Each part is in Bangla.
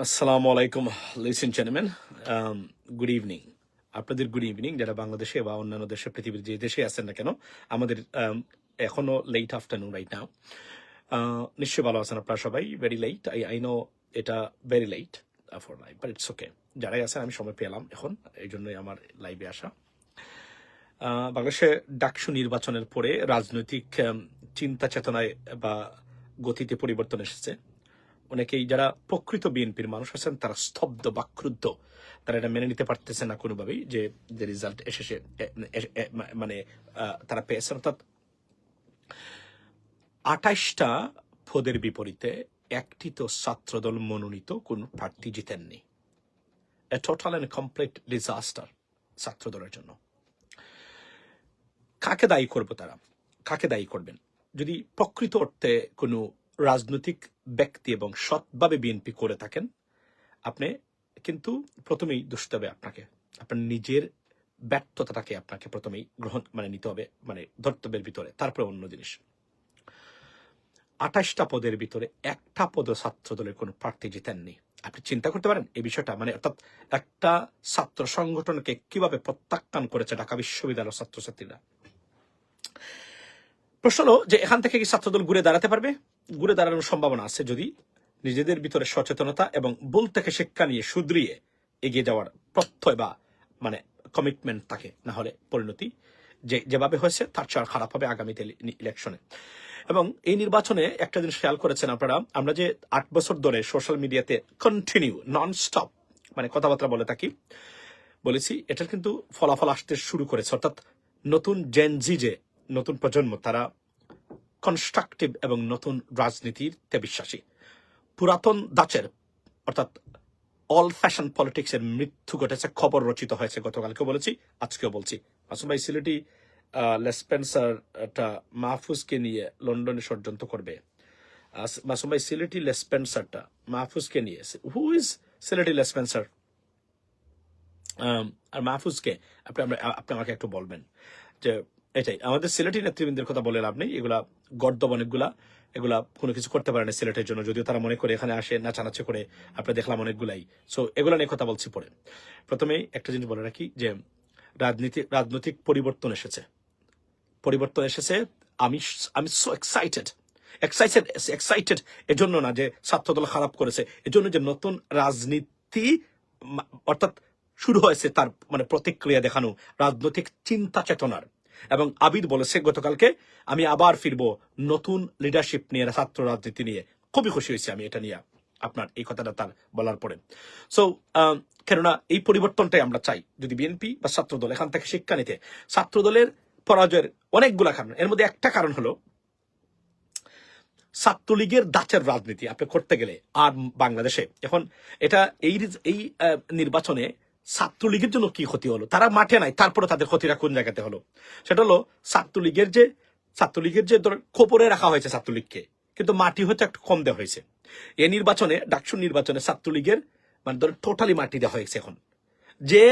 আসসালামু আলাইকুম লিসেন জেন্টলম্যান গুড ইভিনিং আপনাদের গুড ইভিনিং যারা বাংলাদেশে বা অন্যান্য দেশে পৃথিবীর যে দেশে আছেন না কেন আমাদের um, এখনও লেট আফটারনুন রাইট নাও নিশ্চয়ই ভালো আছেন আপনারা সবাই very late I I know এটা very late for life but it's okay যারাই আছেন আমি সময় পেলাম এখন এই জন্যই আমার লাইভে আসা। আহ, বাংলাদেশে ডাকসু নির্বাচনের পরে রাজনৈতিক um, চিন্তা চেতনায় বা গতিতে পরিবর্তন এসেছে। অনেকেই যারা প্রকৃত বিএনপির মানুষ আছেন, তারা স্তব্ধ বা ক্রুদ্ধ তারা এটা মেনে নিতে পারতেছে না কোনোভাবেই যে রেজাল্ট এসেছে মানে তারা পেয়েছে। অর্থাৎ আঠাইশটা পদের বিপরীতে একটি তো ছাত্রদল মনোনীত, কোন প্রার্থী জিতেননি। A total and complete disaster ছাত্রদলের জন্য। কাকে দায়ী করব তারা? কাকে দায়ী করবেন? যদি প্রকৃত অর্থে কোনো রাজনৈতিক ব্যক্তি এবং সৎভাবে বিএনপি করে থাকেন, আপনি কিন্তু প্রথমেই দুষতে হবে আপনাকে। আপনার নিজের ব্যর্থতাটাকে আপনাকে প্রথমেই গ্রহণ মানে নিতে হবে মানে ধর্তব্যের ভিতরে। তারপরে অন্য জিনিস। আঠাশটা পদের ভিতরে একটা পদ ছাত্র দলের কোনো প্রার্থী জিতেননি। আপনি চিন্তা করতে পারেন, এই বিষয়টা মানে অর্থাৎ একটা ছাত্র সংগঠনকে কীভাবে প্রত্যাখ্যান করেছে ঢাকা বিশ্ববিদ্যালয়ের ছাত্রছাত্রীরা? প্রশ্ন হলো যে এখান থেকে কি ছাত্রদল ঘুরে দাঁড়াতে পারবে? ঘুরে দাঁড়ানোর সম্ভাবনা আছে যদি নিজেদের ভিতরে সচেতনতা এবং ভুল থেকে শিক্ষা নিয়ে শুধরিয়ে এগিয়ে যাওয়ার প্রত্যয় বা মানে কমিটমেন্ট থাকে, না হলে পরিণতি যে, যেভাবে হয়েছে তার চেয়ে খারাপ হবে আগামীতে ইলেকশনে এবং এই নির্বাচনে একটা জিনিস খেয়াল করেছেন আপনারা, আমরা যে আট বছর ধরে সোশ্যাল মিডিয়াতে কন্টিনিউ নন স্টপ মানে কথাবার্তা বলে থাকি, বলেছি, এটার কিন্তু ফলাফল আসতে শুরু করেছে। অর্থাৎ নতুন জেনজি যে, নতুন প্রজন্ম, তারা কনস্ট্রাকটিভ এবং নতুন রাজনীতিতে বিশ্বাসী। পুরাতন দাচের, অর্থাৎ অল ফ্যাশন পলিটিক্সের মৃত্যু ঘটেছে, খবর রচিত হয়েছে গতকালকে বলেছি, আজকেও বলছি। মাসুম ভাই, সিলেটি লেসপেন্সার একটা মাহফুজকে নিয়ে লন্ডনে ষড়যন্ত্র করবে। মাসুম ভাই, সিলেটি লেসপেন্সারটা মাহফুজকে নিয়ে হু ইজ সিলেটি লেসপেন্সার আর মাহফুজকে আপনি আপনি আমাকে একটু বলবেন যে এটাই। আমাদের সিলেটি নেতৃবৃন্দের কথা বলে লাভ নেই। এগুলা গর্দব অনেকগুলা। এগুলা কোনো কিছু করতে পারে না সিলেটের জন্য। যদিও তারা মনে করে এখানে আসে, নাচানাচি করে, আপনি দেখলাম অনেকগুলাই। সো এগুলা নিয়ে কথা বলছি পরে। প্রথমেই একটা জিনিস বলে রাখি যে, রাজনীতি, রাজনৈতিক পরিবর্তন এসেছে। পরিবর্তন এসেছে। আমি আমি সো এক্সাইটেড এক্সাইটেড এক্সাইটেড এজন্য না যে ছাত্রদল খারাপ করেছে। এজন্য যে নতুন রাজনীতি অর্থাৎ শুরু হয়েছে তার মানে প্রতিক্রিয়া দেখানো, রাজনৈতিক চিন্তা চেতনার। এবং আবিদ বলেছে, গতকালকে আমি আবার ফিরবো। নতুন লিডারশিপ নিয়ে, ছাত্র রাজনীতি নিয়ে। খুবই খুশি হয়েছি আমি এটা নিয়ে আপনার এই কথাটা তার বলার পরে। সো কেননা এই পরিবর্তনটাই আমরা চাই। যদি বিএনপি বা ছাত্রদল এখান থেকে শিক্ষা নিতে, ছাত্রদলের পরাজয়ের অনেকগুলা কারণ। এর মধ্যে একটা কারণ হলো, ছাত্রলীগের দাচের রাজনীতি আপনি করতে গেলে, আর বাংলাদেশে। এখন এটা এই এই নির্বাচনে ছাত্রলীগের জন্য কি ক্ষতি হলো? তারা মাঠে নাই, তারপরে তাদের ক্ষতিটা কোন জায়গাতে হলো? সেটা হলো ছাত্রলীগের যে ছাত্রলীগের যে ধরেন খোপরে রাখা হয়েছে ছাত্রলীগকে, কিন্তু মাটি হয়তো একটু কম দেওয়া হয়েছে। এই নির্বাচনে ডাকসু নির্বাচনে ছাত্রলীগের মানে ধরেন টোটালি মাটি দেওয়া হয়েছে এখন। যে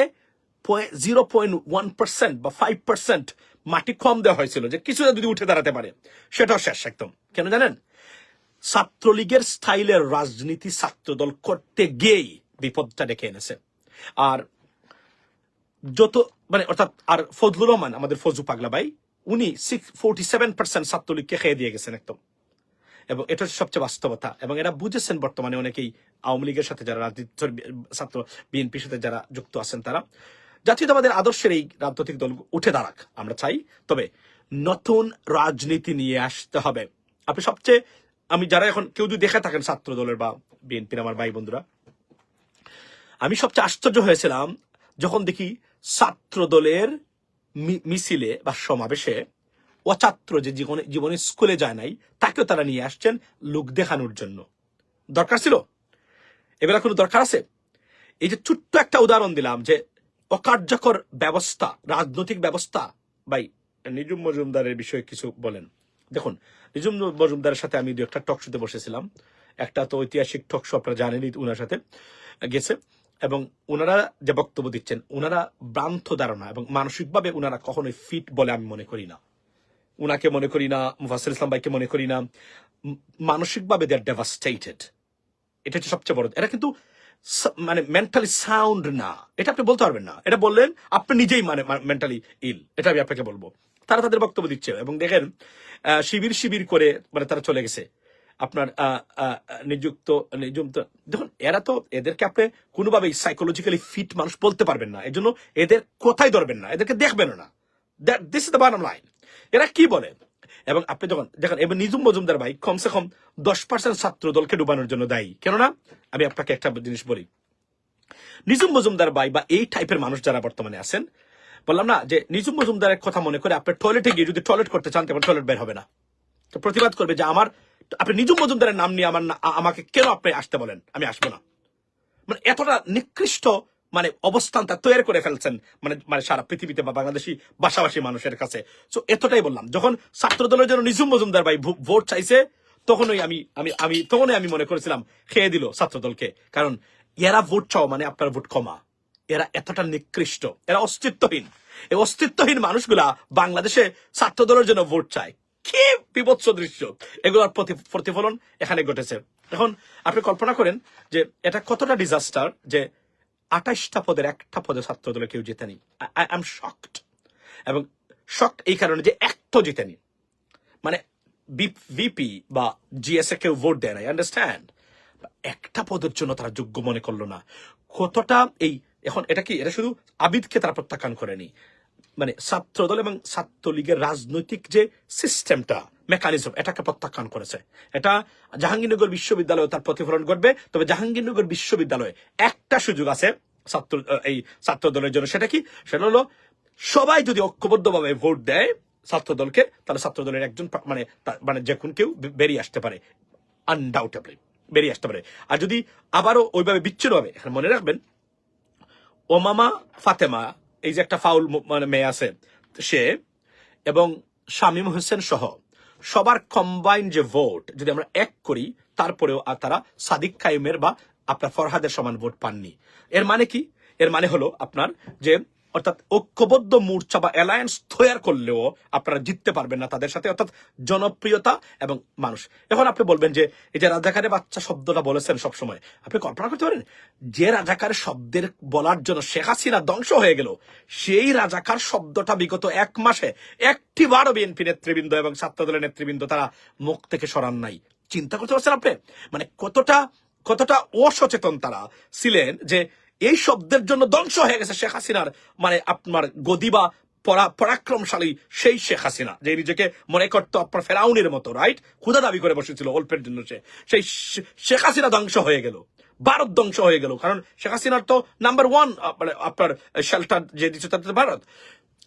জিরো পয়েন্ট ওয়ান পার্সেন্ট বা ফাইভ পার্সেন্ট মাটি কম দেওয়া হয়েছিল, যে কিছুটা যদি উঠে দাঁড়াতে পারে, সেটাও শেষ একদম। কেন জানেন? ছাত্রলীগের স্টাইলের রাজনীতি ছাত্রদল করতে গিয়েই বিপদটা ডেকে এনেছে। আর যত মানে অর্থাৎ, আর ফজলুর রহমান, আমাদের ফজু পাগলা ভাই, উনি সিক্স ফোরটি সেভেন পার্সেন্ট ছাত্রলীগকে খেয়ে দিয়ে গেছেন একদম। এবং এটা হচ্ছে সবচেয়ে বাস্তবতা। এবং এরা বুঝেছেন বর্তমানে অনেকেই আওয়ামী লীগের সাথে যারা রাজনীতি ছাত্র, বিএনপির সাথে যারা যুক্ত আছেন তারা। জাতীয়তাবাদের আদর্শের এই রাজনৈতিক দল উঠে দাঁড়াক, আমরা চাই। তবে নতুন রাজনীতি নিয়ে আসতে হবে। আপনি সবচেয়ে, আমি যারা এখন কেউ যদি দেখে থাকেন ছাত্র দলের বা বিএনপির আমার ভাই বন্ধুরা আমি সবচেয়ে আশ্চর্য হয়েছিলাম যখন দেখি ছাত্র দলের মিছিলে বা সমাবেশে অছাত্র যে জীবনে জীবনে স্কুলে যায় নাই, তাকেও তারা নিয়ে আসছেন লোক দেখানোর জন্য। দরকার ছিল? এগুলা কোনো দরকার আছে? এই যে ছোট্ট একটা উদাহরণ দিলাম যে অকার্যকর ব্যবস্থা, রাজনৈতিক ব্যবস্থা, ভাই, নিজুম মজুমদারের বিষয়ে কিছু বলেন। দেখুন, নিজুম মজুমদারের সাথে আমি দু একটা টক শোতে বসেছিলাম। একটা তো ঐতিহাসিক টক শো আপনারা জানেনই ওনার সাথে গেছে। এবং ওনারা যে বক্তব্য দিচ্ছেন ওনারা ভ্রান্ত ধারণা এবং মানসিকভাবে ওনারা কখনোই ফিট বলে আমি মনে করি না। উনাকে মনে করি না মুফাসির ইসলাম ভাইকে মনে করি না। মানসিকভাবে দে আর ডেভাস্টেটেড এটা হচ্ছে সবচেয়ে বড়, এটা কিন্তু মানে মেন্টালি সাউন্ড না। এটা আপনি বলতে পারবেন না। এটা বললেন, আপনি নিজেই মানে মেন্টালি ইল এটা আমি আপনাকে বলব। তারা তাদের বক্তব্য দিচ্ছে এবং দেখেন শিবির শিবির করে মানে তারা চলে গেছে। আপনার নিযুক্ত নিযুক্ত, দেখুন, এরা তো এদেরকে আপনি কোনোভাবেই সাইকোলজিক্যালি ফিট মানুষ বলতে পারবেন না। এই জন্য এদের কোথায় ধরবেন না? এদেরকে দেখবেনও না। This is the bottom line এরা কি বলে? এবং আপনি যখন, দেখেন, এবার নিজুম মজুমদার ভাই কমসে কম দশ পার্সেন্ট ছাত্র দলকে ডুবানোর জন্য দায়ী। কেননা, আমি আপনাকে একটা জিনিস বলি। নিজুম মজুমদার ভাই বা এই টাইপের মানুষ যারা বর্তমানে আছেন, বললাম না যে নিজুম মজুমদারের কথা মনে করে আপনি টয়লেটে গিয়ে যদি টয়লেট করতে চান তখন টয়লেট বের হবে না। তো প্রতিবাদ করবে যে আমার আপনি নিজুম মজুমদারের নাম নিয়ে আমার আমাকে কেন আপনি আসতে বলেন? আমি আসব না। মানে এতটা নিকৃষ্ট মানে অবস্থান তা তৈরি করে ফেলছেন মানে মানে সারা পৃথিবীতে বা বাংলাদেশি ভাষাভাষী মানুষের কাছে। তো এতটাই বললাম। যখন ছাত্র দলের জন্য নিজুম মজুমদার ভাই ভোট চাইছে, তখনই আমি আমি আমি, তখনই আমি মনে করেছিলাম, খেয়ে দিল ছাত্র দলকে কারণ এরা ভোট চাও মানে আপনার ভোট কমা এরা এতটা নিকৃষ্ট। এরা অস্তিত্বহীন। এই অস্তিত্বহীন মানুষগুলা বাংলাদেশে ছাত্র দলের জন্য ভোট চায়। কি বিভৎস দৃশ্য? এগুলোর প্রতি- প্রতিফলন এখানে ঘটেছে। এখন আপনি কল্পনা করেন যে এটা কতটা ডিজাস্টার যে আঠাশটা পদের একটা পদে ছাত্র দলে কেউ জেতেনি। আই এম শকড এবং শকড এই কারণে যে একটা জিতেনি। মানে ভিপি বা জিএসএ কেউ ভোট দেয় না আন্ডারস্ট্যান্ড একটা পদের জন্য তারা যোগ্য মনে করল না। কতটা এই এখন এটা কি? এটা শুধু আবিদকে তারা প্রত্যাখ্যান করেনি। মানে ছাত্রদল এবং ছাত্রলীগের রাজনৈতিক যে সিস্টেমটা মেকানিজম এটাকে প্রত্যাখ্যান করেছে। এটা জাহাঙ্গীরনগর বিশ্ববিদ্যালয়ে তার প্রতিফলন ঘটবে, তবে জাহাঙ্গীরনগর বিশ্ববিদ্যালয়ে একটা সুযোগ আছে ছাত্র এই ছাত্র দলের জন্য। সেটা কি? সেটা হলো সবাই যদি ঐক্যবদ্ধভাবে ভোট দেয় ছাত্র দলকে তাহলে ছাত্র দলের একজন মানে মানে যে কোন কেউ বেরিয়ে আসতে পারে। আনডাউটেবলি বেরিয়ে আসতে পারে। আর যদি আবারও ওইভাবে বিচ্ছিন্ন হবে এখানে মনে রাখবেন, ওমামা, ফাতেমা এই যে একটা ফাউল মানে মেয়ে আছে সে এবং শামীম হোসেন সহ সবার কম্বাইন যে ভোট যদি আমরা এক করি, তারপরেও তারা সাদিক কাইমের বা আপনার ফরহাদের সমান ভোট পাননি। এর মানে কি? এর মানে হলো আপনার যে অর্থাৎ ঐক্যবদ্ধ মোর্চা বা অ্যালায়েন্স তৈরি করলেও আপনারা জিততে পারবেন না তাদের সাথে, অর্থাৎ জনপ্রিয়তা এবং মানুষ। এখন আপনি বলবেন যে, এই যে রাজাকারে বাচ্চা শব্দটা বলেছেন সবসময়, আপনি কল্পনা করতে পারেন, যে রাজাকার শব্দের বলার জন্য শেখ হাসিনা ধ্বংস হয়ে গেল, সেই রাজাকার শব্দটা বিগত এক মাসে একটি বারও বিএনপি নেতৃবৃন্দ এবং ছাত্রদলের নেতৃবৃন্দ তারা মুখ থেকে সরান নাই। চিন্তা করতে পারছেন আপনি? মানে কতটা কতটা অসচেতন তারা ছিলেন যে এই শব্দের জন্য ধ্বংস হয়ে গেছে শেখ হাসিনার মানে আপনার গদি বা পরাক্রমশালী সেই শেখ হাসিনা, যে নিজেকে মনে করতো আপনার ফেরাউনের মতো রাইট ক্ষুদা দাবি করে বসেছিল অল্পের জন্য। সে সেই শেখ হাসিনা ধ্বংস হয়ে গেল। ভারত ধ্বংস হয়ে গেল। কারণ শেখ হাসিনার তো নাম্বার ওয়ান মানে আপনার শেল্টার যে দিচ্ছে তাতে ভারত,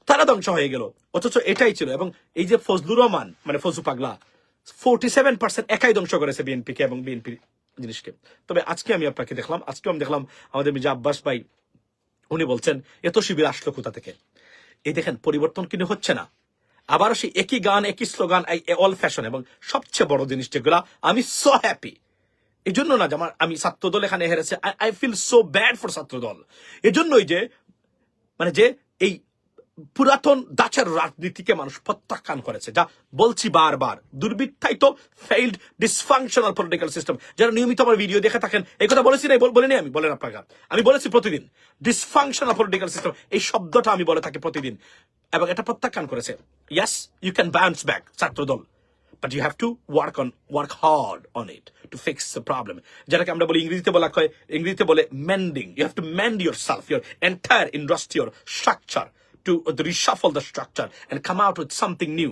তারা ধ্বংস হয়ে গেল। অথচ এটাই ছিল। এবং এই যে ফজলুর রহমান মানে ফজু পাগলা ফোর্টি সেভেন পার্সেন্ট একাই ধ্বংস করেছে বিএনপিকে এবং বিএনপি জিনিসকে। তবে আজকে আমি আপনাকে দেখলাম আজকে আমি দেখলাম আমাদের মির্জা আব্বাস ভাই, উনি বলছেন, এত শিবির আসলো কোথা থেকে? এই দেখেন, পরিবর্তন কিন্তু হচ্ছে না। আবারও সেই একই গান, একই স্লোগান অল ফ্যাশন এবং সবচেয়ে বড় জিনিস যেগুলা আমি সো হ্যাপি এই জন্য না আমার, আমি ছাত্রদল এখানে হেরেছে। I feel so bad for Chhatradal. এজন্যই যে মানে যে এই পুরাতন দাচের রাজনীতিকে মানুষ প্রত্যাখ্যান করেছে, যা বলছি বারবার। দুর্বৃত্তায়িত ফেইল্ড ডিসফাংশনাল পলিটিক্যাল সিস্টেম যারা নিয়মিত আমার ভিডিও দেখে থাকেন, এই কথা বলেছি না বলিনি আমি, বলেন আপনাকে। আমি বলেছি প্রতিদিন ডিসফাংশনাল পলিটিক্যাল সিস্টেম এই শব্দটা আমি বলে থাকি প্রতিদিন। এবং এটা প্রত্যাখ্যান করেছে। Yes you can bounce back Chhatradal. But you have to work on, work hard on it to fix the problem যেটাকে আমরা বলি ইংরেজিতে বলা হয়, ইংরেজিতে বলে mending you have to mend yourself, your entire industry or structure to reshuffle the structure and come out with something new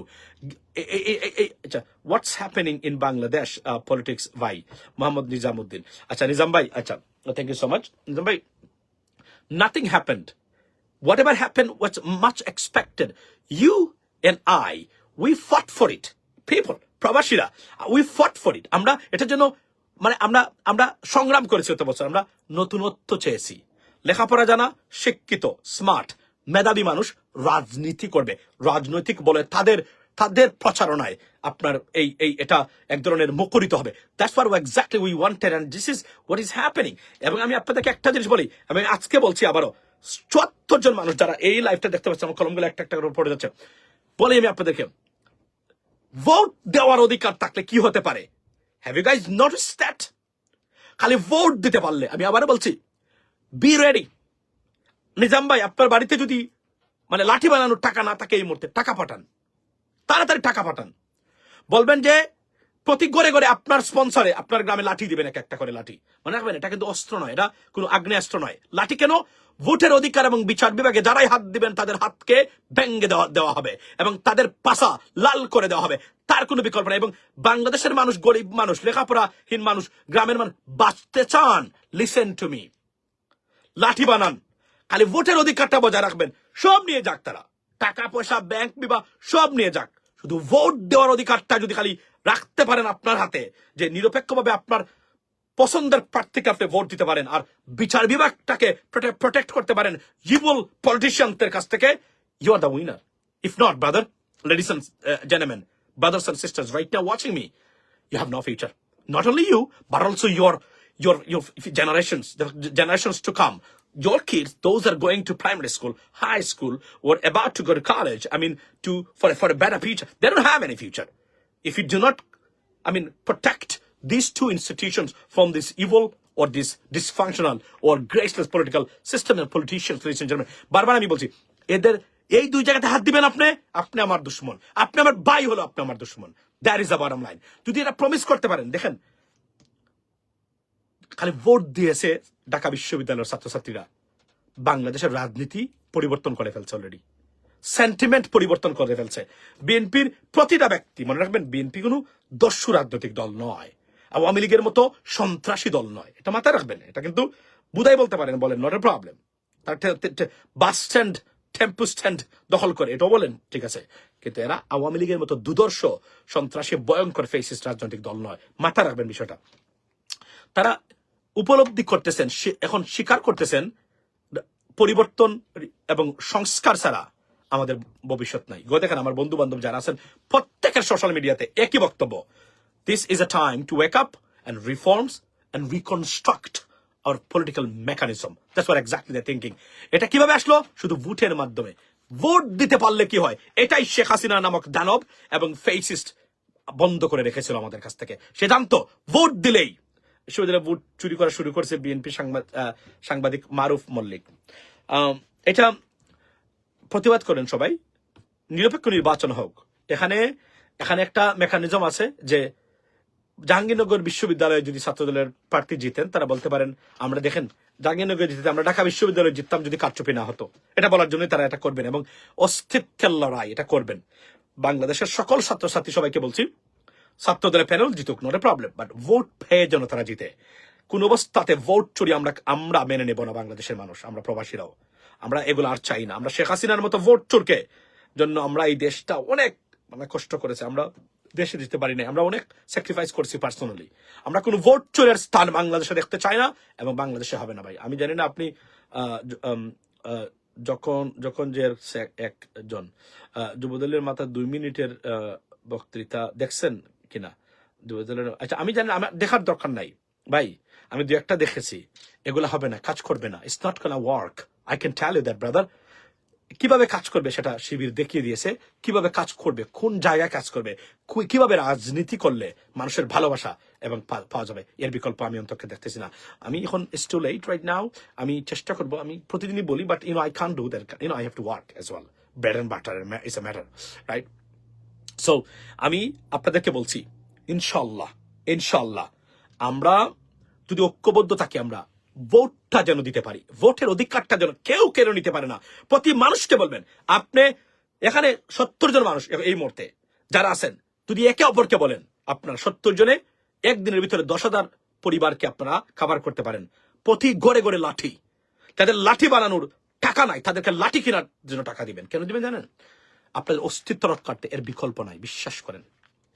আচ্ছা, what's happening in Bangladesh uh, politics ভাই মোহাম্মদ নিজামুদ্দিন আচ্ছা নিজাম ভাই আচ্ছা thank you so much Nizam ভাই nothing happened whatever happened was much expected. You and I, we fought for it. People, প্রবাসীরা we fought for it. আমরা এটার জন্য মানে আমরা আমরা সংগ্রাম করেছি গত বছর আমরা নতুনত্ব চেয়েছি লেখাপড়া জানা শিক্ষিত স্মার্ট মেধাবী মানুষ রাজনীতি করবে। রাজনৈতিক বলে তাদের তাদের প্রচারণায় আপনার এই এই এটা এক ধরনের মুখরিত হবে। That's what exactly we wanted and this is what is happening এবং আমি আপনাদেরকে একটা জিনিস বলি, আমি আজকে বলছি আবারও, চুয়াত্তর জন মানুষ যারা এই লাইভটা দেখতে পাচ্ছে, আমার কলমগুলো একটা একটা পড়ে যাচ্ছে। বলি আমি আপনাদেরকে ভোট দেওয়ার অধিকার থাকলে কি হতে পারে? Have you guys notice that খালি ভোট দিতে পারলে, আমি আবার বলছি বি রেডি নিজাম ভাই, আপনার বাড়িতে যদি মানে লাঠি বানানোর টাকা না থাকে এই মুহূর্তে, টাকা পাঠান। তাড়াতাড়ি টাকা পাঠান। বলবেন যে, প্রতি ঘরে ঘরে আপনার স্পন্সরে আপনার গ্রামে লাঠি দিবেন এক একটা করে লাঠি। মনে রাখবেন, এটা কিন্তু অস্ত্র নয়, এটা কোনো আগ্নেয়াস্ত্র নয়। লাঠি কেন? ভোটের অধিকার এবং বিচার বিভাগে যারাই হাত দিবেন, তাদের হাতকে ব্যঙ্গে দেওয়া দেওয়া হবে এবং তাদের পাশা লাল করে দেওয়া হবে। তার কোনো বিকল্প নেই। এবং বাংলাদেশের মানুষ গরিব মানুষ, লেখাপড়াহীন মানুষ, গ্রামের মানুষ, বাঁচতে চান। লিসেন টু মি লাঠি বানান। খালি ভোটের অধিকারটা বজায় রাখবেন সব নিয়ে যাক তারা টাকা পয়সা ব্যাংক বিবা সব নিয়ে যাক শুধু ভোট দেওয়ার অধিকারটা যদি খালি রাখতে পারেন আপনার হাতে যে নিরপেক্ষভাবে আপনার পছন্দের প্রার্থীকে আপনি ভোট দিতে পারেন আর বিচার বিভাগটাকে প্রোটেক্ট করতে পারেন ইউল পলিটিশিয়ানদের কাছ থেকে you are the winner if not brother ladies and gentleman brothers and sisters right now watching me you have no future. Not only you, but also your your your generations, the generations to come. Your kids, those are going to primary school, high school, or about to go to college. I mean, to for for a better future. They don't have any future. If you do not, I mean, protect these two institutions from this evil or this dysfunctional or graceless political system and politicians, ladies and gentlemen. বারবার আমি বলছি এদের এই দুই জায়গাতে হাত দিবেন আপনি আপনি আমার দুশ্মন আপনি আমার ভাই হলো আপনি আমার দুশ্মন that is a bottom line যদি এটা প্রমিস করতে পারেন দেখেন খালি ভোট দিয়েছে ঢাকা বিশ্ববিদ্যালয়ের ছাত্রছাত্রীরা বাংলাদেশের রাজনীতি পরিবর্তন করে ফেলছে অলরেডি সেন্টিমেন্ট পরিবর্তন করে ফেলছে। বিএনপির প্রতিটা ব্যক্তি, মনে রাখবেন, বিএনপি কোনো দস্যু রাজনৈতিক দল নয়, আওয়ামী লীগের মতো সন্ত্রাসী দল নয়। এটা মাথায় রাখবেন, এটা কিন্তু বুধাই বলতে পারেন, বলেন নট এ প্রবলেম তার বাস স্ট্যান্ড টেম্পু স্ট্যান্ড দখল করে, এটাও বলেন, ঠিক আছে। কিন্তু এরা আওয়ামী লীগের মতো দুদর্শ, সন্ত্রাসী, ভয়ঙ্কর ফেসিস রাজনৈতিক দল নয়। মাথায় রাখবেন বিষয়টা। তারা উপলব্ধি করতেছেন এখন স্বীকার করতেছেন পরিবর্তন এবং সংস্কার ছাড়া আমাদের ভবিষ্যৎ নাই। গো দেখেন আমার বন্ধু বান্ধব যারা আছেন, প্রত্যেকের সোশ্যাল মিডিয়াতে একই বক্তব্য। This is a time to wake up and reforms and reconstruct our political mechanism that's what exactly the thinking এটা কীভাবে আসলো? শুধু ভোটের মাধ্যমে। ভোট দিতে পারলে কি হয়? এটাই শেখ হাসিনা নামক দানব এবং ফেসিস্ট বন্ধ করে রেখেছিল আমাদের কাছ থেকে। সে জানতো, ভোট দিলেই বিশ্ববিদ্যালয়ে ভোট চুরি করা শুরু করছে বিএনপি সাংবাদিক মারুফ মল্লিক। এটা প্রতিবাদ করেন সবাই। নিরপেক্ষ নির্বাচন হোক। এখানে এখানে একটা মেকানিজম আছে যে জাহাঙ্গীরনগর বিশ্ববিদ্যালয়ে যদি ছাত্রদলের প্রার্থী জিতেন, তারা বলতে পারেন, আমরা দেখেন, জাহাঙ্গীরনগর জিতে আমরা ঢাকা বিশ্ববিদ্যালয়ে জিততাম যদি কারচুপি না হতো। এটা বলার জন্য তারা এটা করবেন এবং অস্তিত্বের লড়াই এটা করবেন। বাংলাদেশের সকল ছাত্রছাত্রী সবাইকে বলছি ছাত্রদলের panel জিতুক not a problem but vote পেয়ে যেন তারা জিতে। কোন অবস্থাতে ভোট চুরি আমরা আমরা মেনে নেব না বাংলাদেশের মানুষ, আমরা প্রবাসীরাও। আমরা এগুলো আর চাই না। আমরা শেখ হাসিনার মতো ভোট চোরকে জন্য আমরা এই দেশটা অনেক মানে কষ্ট করেছে। আমরা দেশে দিতে পারি না আমরা অনেক স্যাক্রিফাইস করছি পার্সোনালি আমরা কোনো ভোট চোরের স্থান বাংলাদেশে দেখতে চাই না এবং বাংলাদেশে হবে না ভাই। আমি জানি না আপনি যখন যখন যে একজন যুবদলের মাথা দুই মিনিটের বক্তৃতা দেখছেন কিনা? আচ্ছা আমি জানি আমার দেখার দরকার নাই। ভাই, আমি দু একটা দেখেছি। এগুলো হবে না, কাজ করবে না। It's not gonna work I can tell you that brother কীভাবে কাজ করবে সেটা শিবির দেখিয়ে দিয়েছে। কীভাবে কাজ করবে, কোন জায়গায় কাজ করবে কীভাবে রাজনীতি করলে মানুষের ভালোবাসা এবং পাওয়া যাবে, এর বিকল্প আমি অন্তকে দেখতেছি না। আমি এখন স্টু লেট রাইট নাও আমি চেষ্টা করব, আমি প্রতিদিনই বলি but you know I can do that you know I have to work as well bread and butter is a matter right so আমি আপনাদেরকে বলছি ইনশাল্লাহ ইনশাল্লাহ আমরা যদি ঐক্যবদ্ধ থাকি আমরা, ভোটটা যেন দিতে পারি, ভোটের অধিকারটা যেন কেউ কেন নিতে পারে না। প্রতি মানুষকে বলবেন, আপনি এখানে সত্তর জন মানুষ এই মুহূর্তে যারা আছেন, যদি একে অপরকে বলেন, আপনার সত্তর জনে একদিনের ভিতরে দশ হাজার পরিবারকে আপনারা খাবার করতে পারেন। প্রতি গড়ে গড়ে লাঠি। তাদের লাঠি বানানোর টাকা নাই, তাদেরকে লাঠি কেনার জন্য টাকা দিবেন। কেন দিবেন জানেন? আপনাদের অস্তিত্ব রক্ষার্থে এর বিকল্প নাই, বিশ্বাস করেন।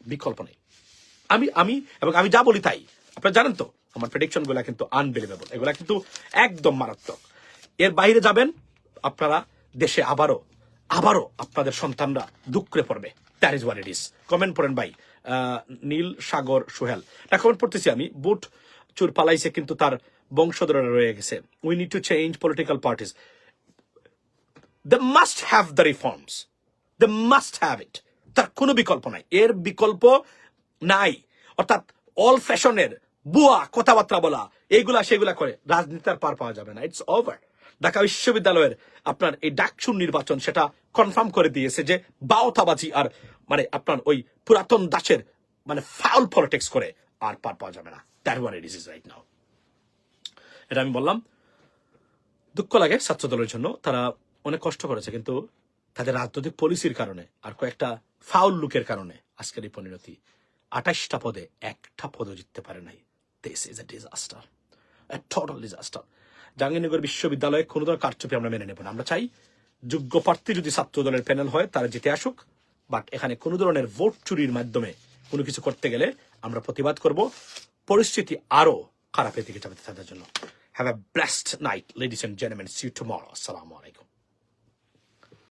বিকল্প নেই। আমি আমি এবং আমি যা বলি তাই। আপনারা জানেন তো, আমার প্রেডিকশনগুলা কিন্তু আনবিলিভেবল এগুলা কিন্তু একদম মারাত্মক। এর বাইরে যাবেন, আপনারা দেশে আবারও আবারও আপনাদের সন্তানরা দুঃখে পড়বে। That is what it is comment পড়েন ভাই। নীল সাগর সোহেল। না কমেন্ট পড়তেছি আমি। বুট চুর পালাইছে কিন্তু তার বংশধররা রয়ে গেছে। We need to change political parties they must have the reforms they must have it তার কোনো বিকল্প নাই। এর বিকল্প নাই। অর্থাৎ অল ফ্যাশনের বুয়া কথাবার্তা বলা এইগুলা সেগুলা করে রাজনীতি আর পার পাওয়া যাবে না। ইটস ওভার ঢাকা বিশ্ববিদ্যালয়ের আপনার এই ডাকসুর নির্বাচন সেটা কনফার্ম করে দিয়েছে যে বাওতাবাজি আর মানে আপনার ওই পুরাতন দাসের মানে ফাউল পলিটিক্স করে আর পার পাওয়া যাবে না। That one it is right now এটা আমি বললাম, দুঃখ লাগে ছাত্র দলের জন্য। তারা অনেক কষ্ট করেছে, কিন্তু তাদের রাজনৈতিক পলিসির কারণে আর কয়েকটা ফাউল লুকের কারণে আজকের এই পরিণতি আঠাশটা পদে একটা পদও জিততে পারে নাই। This is a disaster total disaster Jahangirnagar বিশ্ববিদ্যালয়ে কোনো ধরনের কারচুপি আমরা মেনে নেব না। আমরা চাই যোগ্য প্রার্থী যদি ছাত্র দলের প্যানেল হয়, তারা জিতে আসুক বাট এখানে কোনো ধরনের ভোট চুরির মাধ্যমে কোনো কিছু করতে গেলে আমরা প্রতিবাদ করব। পরিস্থিতি আরও খারাপের দিকে যাবে তাদের জন্য। Have a blessed night ladies and gentleman see tomorrow আসসালামু আলাইকুম